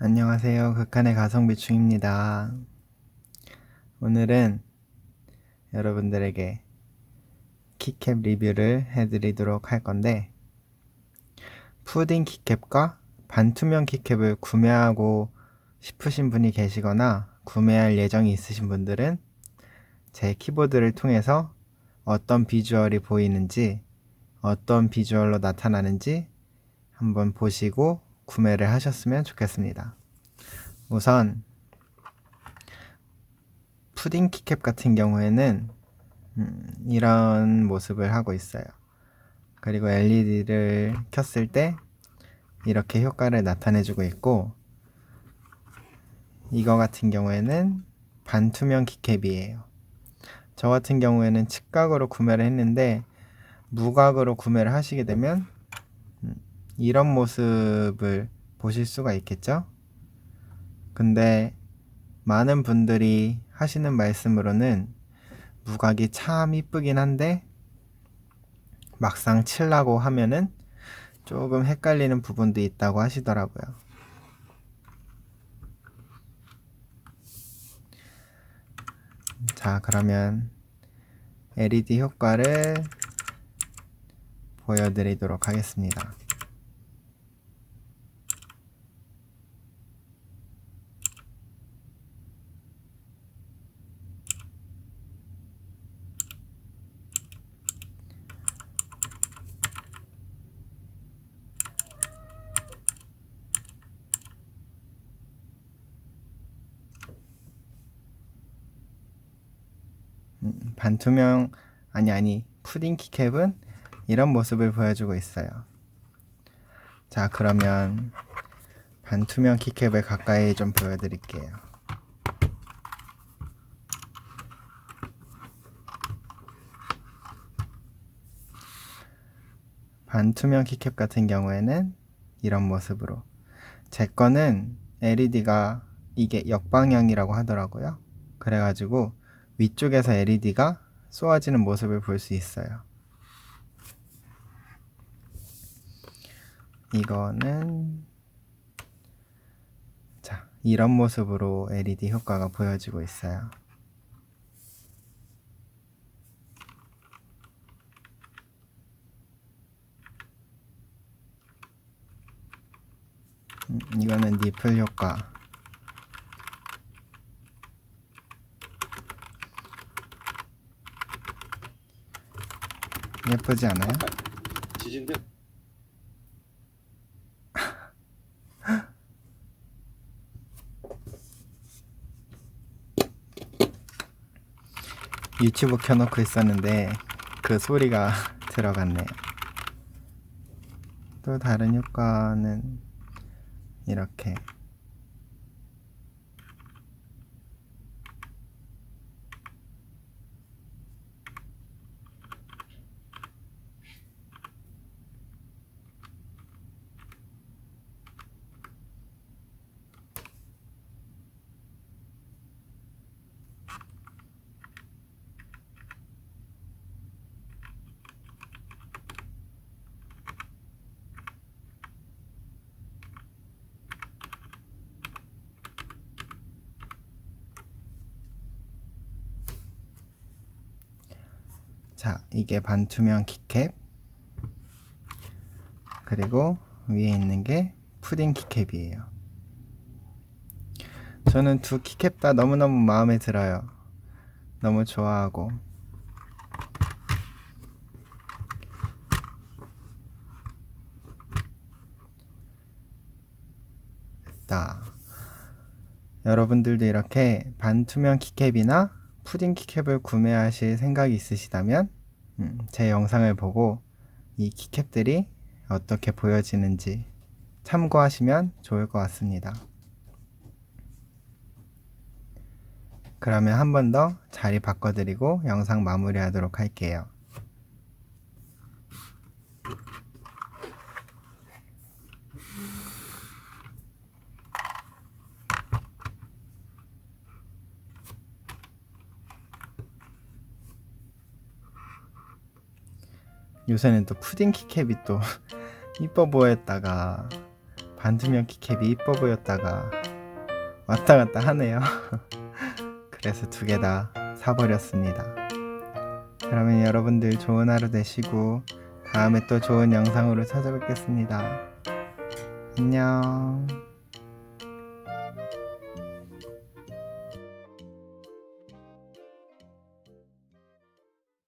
안녕하세요. 극한의 가성비충입니다. 오늘은 여러분들에게 키캡 리뷰를 해드리도록 할 건데, 푸딩 키캡과 반투명 키캡을 구매하고 싶으신 분이 계시거나 구매할 예정이 있으신 분들은 제 키보드를 통해서 어떤 비주얼이 보이는지, 어떤 비주얼로 나타나는지 한번 보시고 구매를 하셨으면 좋겠습니다. 우선 푸딩 키캡 같은 경우에는 음, 이런 모습을 하고 있어요. 그리고 LED를 켰을 때 이렇게 효과를 나타내주고 있고 이거 같은 경우에는 반투명 키캡이에요. 저 같은 경우에는 측각으로 구매를 했는데 무각으로 구매를 하시게 되면 음, 이런 모습을 보실 수가 있겠죠? 근데 많은 분들이 하시는 말씀으로는 무각이 참 이쁘긴 한데 막상 칠라고 하면은 조금 헷갈리는 부분도 있다고 하시더라고요. 자, 그러면 LED 효과를 보여드리도록 하겠습니다. 반투명 아니 아니 푸딩 키캡은 이런 모습을 보여주고 있어요. 자 그러면 반투명 키캡을 가까이 좀 보여드릴게요. 반투명 키캡 같은 경우에는 이런 모습으로 제 거는 LED가 이게 역방향이라고 하더라고요. 그래가지고 위쪽에서 LED가 쏘아지는 모습을 볼 수 있어요. 이거는 자, 이런 모습으로 LED 효과가 보여지고 있어요. 음, 이거는 니플 효과. 예쁘지 않아요? 지진데 유튜브 켜놓고 있었는데 그 소리가 들어갔네요. 또 다른 효과는 이렇게 자 이게 반투명 키캡 그리고 위에 있는 게 푸딩 키캡이에요. 저는 두 키캡 다 너무너무 마음에 들어요. 너무 좋아하고 됐다. 여러분들도 이렇게 반투명 키캡이나 푸딩 키캡을 구매하실 생각이 있으시다면 음, 제 영상을 보고 이 키캡들이 어떻게 보여지는지 참고하시면 좋을 것 같습니다. 그러면 한 번 더 자리 바꿔드리고 영상 마무리하도록 할게요. 요새는 또 푸딩 키캡이 또 이뻐 보였다가 반투명 키캡이 이뻐 보였다가 왔다 갔다 하네요. 그래서 두 개 다 사버렸습니다. 그러면 여러분들 좋은 하루 되시고 다음에 또 좋은 영상으로 찾아뵙겠습니다. 안녕.